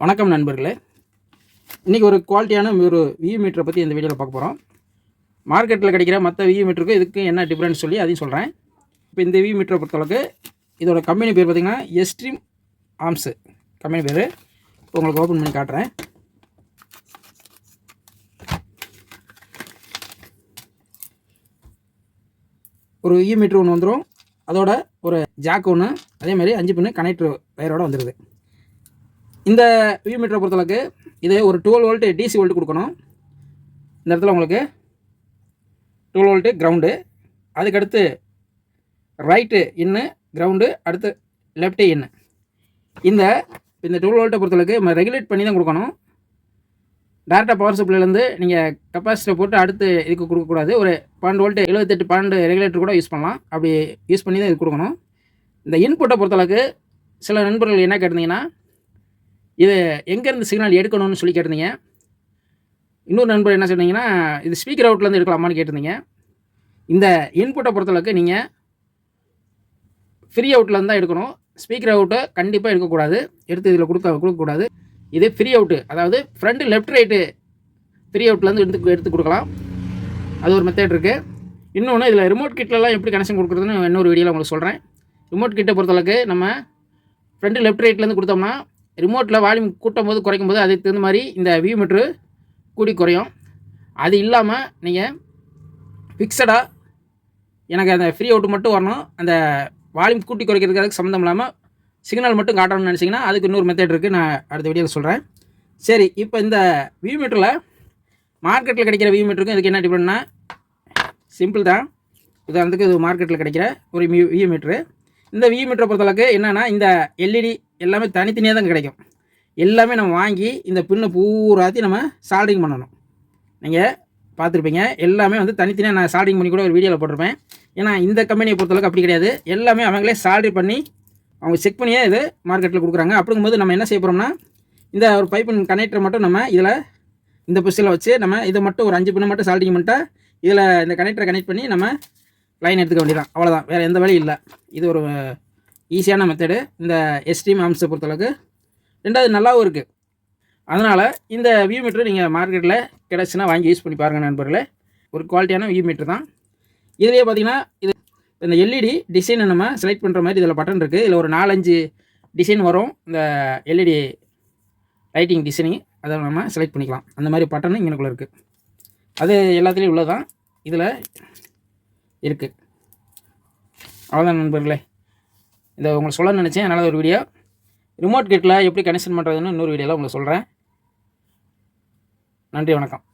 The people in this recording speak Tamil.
வணக்கம் நண்பர்களே. இன்றைக்கி ஒரு குவாலிட்டியான ஒரு வியூ மீட்டரை பற்றி இந்த வீடியோவில் பார்க்க போகிறோம் மார்க்கெட்டில் கிடைக்கிற மற்ற வியூ மீட்டருக்கும் இதுக்கு என்ன டிஃப்ரென்ஸ் சொல்லி அதையும் சொல்கிறேன் இப்போ இந்த வியூ மீட்டரை பொறுத்தளவுக்கு இதோட கம்பெனி பேர் பார்த்திங்கன்னா எஸ்ட்ரீம் ஆம்ஸு கம்பெனி பேர். இப்போ உங்களுக்கு ஓப்பன் பண்ணி காட்டுறேன். ஒரு e வியூ மீட்ரு ஒன்று வந்துடும் அதோட ஒரு ஜாக் ஒன்று அதே மாதிரி அஞ்சு பின்னு கனெக்டர் வயரோட வந்துடுது இந்த வியூ மீட்டரை பொறுத்தளவுக்கு இது ஒரு டுவெல் வோல்ட்டு டிசி வோல்ட்டு கொடுக்கணும். இந்த இடத்துல உங்களுக்கு டுவெல் வோல்ட்டு கிரவுண்டு அதுக்கடுத்து ரைட்டு இன்னு கிரவுண்டு அடுத்து லெஃப்ட்டு இன்னு இந்த இந்த டுவெல் வோல்ட்டை பொறுத்தளவுக்கு நம்ம ரெகுலேட் பண்ணி தான் கொடுக்கணும். டேரெக்டாக பவர் சப்ளைலேருந்து நீங்கள் கெப்பாசிட்டியை போட்டு அடுத்து இதுக்கு கொடுக்கக்கூடாது ஒரு பன்னெண்டு வோல்ட்டு எழுபத்தெட்டு பன்னெண்டு ரெகுலேட்டர் கூட யூஸ் பண்ணலாம். அப்படி யூஸ் பண்ணி தான் இது கொடுக்கணும். இந்த இன்புட்டை பொறுத்தளவுக்கு சில நண்பர்கள் என்ன கேட்டிருந்தீங்கன்னா இது எங்கேருந்து சிக்னல் எடுக்கணும்னு சொல்லி கேட்டிருந்தீங்க. இன்னொரு நண்பர் என்ன சொன்னீங்கன்னா இது ஸ்பீக்கர் அவுட்லேருந்து எடுக்கலாமான்னு கேட்டிருந்தீங்க. இந்த இன்புட்டை பொறுத்தளவுக்கு நீங்கள் ஃப்ரீ அவுட்லேருந்து தான் எடுக்கணும். ஸ்பீக்கர் அவுட்டை கண்டிப்பாக எடுக்கக்கூடாது. எடுத்து இதில் கொடுக்க கொடுக்கக்கூடாது. இது ஃப்ரீ அவுட்டு அதாவது ஃப்ரண்ட்டு லெஃப்ட் ரைட்டு ஃப்ரீ அவுட்லேருந்து எடுத்து எடுத்து கொடுக்கலாம். அது ஒரு மெத்தட் இருக்குது இன்னொன்று இதில் ரிமோட் கிட்லலாம் எப்படி கனெக்ஷன் கொடுக்குறதுன்னு இன்னொரு வீடியோவில் உங்களுக்கு சொல்கிறேன் ரிமோட் கிட்டை பொறுத்தளவுக்கு நம்ம ஃப்ரண்ட்டு லெஃப்ட் ரைட்லேருந்து கொடுத்தோம்னா ரிமோட்டில் வால்யூம் கூட்டும் போது குறைக்கும் போது அதுக்கு தகுந்த மாதிரி இந்த வியூ மீட்ரு கூடி குறையும். அது இல்லாமல் நீங்கள் ஃபிக்ஸடாக எனக்கு அந்த ஃப்ரீ அவுட் மட்டும் வரணும். அந்த வால்யூம் கூட்டி குறைக்கிறதுக்கு அதுக்கு சம்மந்தம் இல்லாமல் சிக்னல் மட்டும் காட்டணும்னு நினச்சிங்கன்னா அதுக்கு இன்னொரு மெத்தட் இருக்குது நான் அடுத்த வீடியோவில் சொல்கிறேன் சரி இப்போ இந்த வியூ மீட்டரில் மார்க்கெட்டில் கிடைக்கிற வியூ மீட்டருக்கும் இதுக்கு என்ன டிஃப்ரெண்ட்னா சிம்பிள் தான். உதாரணத்துக்கு இது மார்க்கெட்டில் கிடைக்கிற ஒரு வியூ வியூ மீட்ரு இந்த வியூ மீட்டரை பொறுத்தளவுக்கு என்னென்னா இந்த எல்இடி எல்லாமே தனித்தனியாக தான் கிடைக்கும். எல்லாமே நம்ம வாங்கி இந்த பின்னை பூராத்தி நம்ம சால்டிங் பண்ணணும். நீங்கள் பார்த்துருப்பீங்க எல்லாமே வந்து தனித்தனியாக நான் சால்டிங் பண்ணி கூட ஒரு வீடியோவில் போட்டிருப்பேன். ஏன்னா இந்த கம்பெனியை பொறுத்தளவுக்கு அப்படி கிடையாது. எல்லாமே அவங்களே சால்ட்ரி பண்ணி அவங்க செக் பண்ணியே இது மார்க்கெட்டில் கொடுக்குறாங்க. அப்படிங்கும்போது நம்ம என்ன செய்ய போகிறோம்னா இந்த ஒரு பைப்பின் கனெக்டர் மட்டும் நம்ம இதில் இந்த புஷில் வச்சு நம்ம இதை மட்டும் ஒரு அஞ்சு பின்னு மட்டும் சால்டிங் பண்ணிட்டா இதில் இந்த கனெக்டரை கனெக்ட் பண்ணி நம்ம லைன் எடுத்துக்க வேண்டியதான் அவ்வளோதான் வேறு எந்த வேலையும் இல்லை. இது ஒரு ஈஸியான மெத்தடு இந்த எஸ்டிஎம் ஆம்ஸை பொறுத்தளவுக்கு. ரெண்டாவது நல்லாவும் இருக்குது அதனால் இந்த வியூ மீட்ரு நீங்கள் மார்க்கெட்டில் கிடச்சுன்னா வாங்கி யூஸ் பண்ணி பாருங்கள் நண்பர்களே. ஒரு குவாலிட்டியான வியூ மீட்ரு தான். இதுலேயே பார்த்தீங்கன்னா இது இந்த எல்இடி டிசைனை நம்ம செலக்ட் பண்ணுற மாதிரி இதில் பட்டன் இருக்குது இதில் ஒரு நாலஞ்சு டிசைன் வரும். இந்த எல்இடி லைட்டிங் டிசைனிங் அதை நம்ம செலக்ட் பண்ணிக்கலாம். அந்த மாதிரி பட்டனும் இங்கனுக்குள்ளே இருக்குது அது எல்லாத்துலேயும் உள்ளதான் இதில் இருக்குது அவ்வளோதான் நண்பர்களே. இதை உங்களுக்கு சொல்ல நினச்சேன். அதனால் ஒரு வீடியோ ரிமோட் கிட்டில் எப்படி கனெக்ஷன் பண்ணுறதுன்னு இன்னொரு வீடியோவில் உங்களுக்கு சொல்கிறேன் நன்றி வணக்கம்.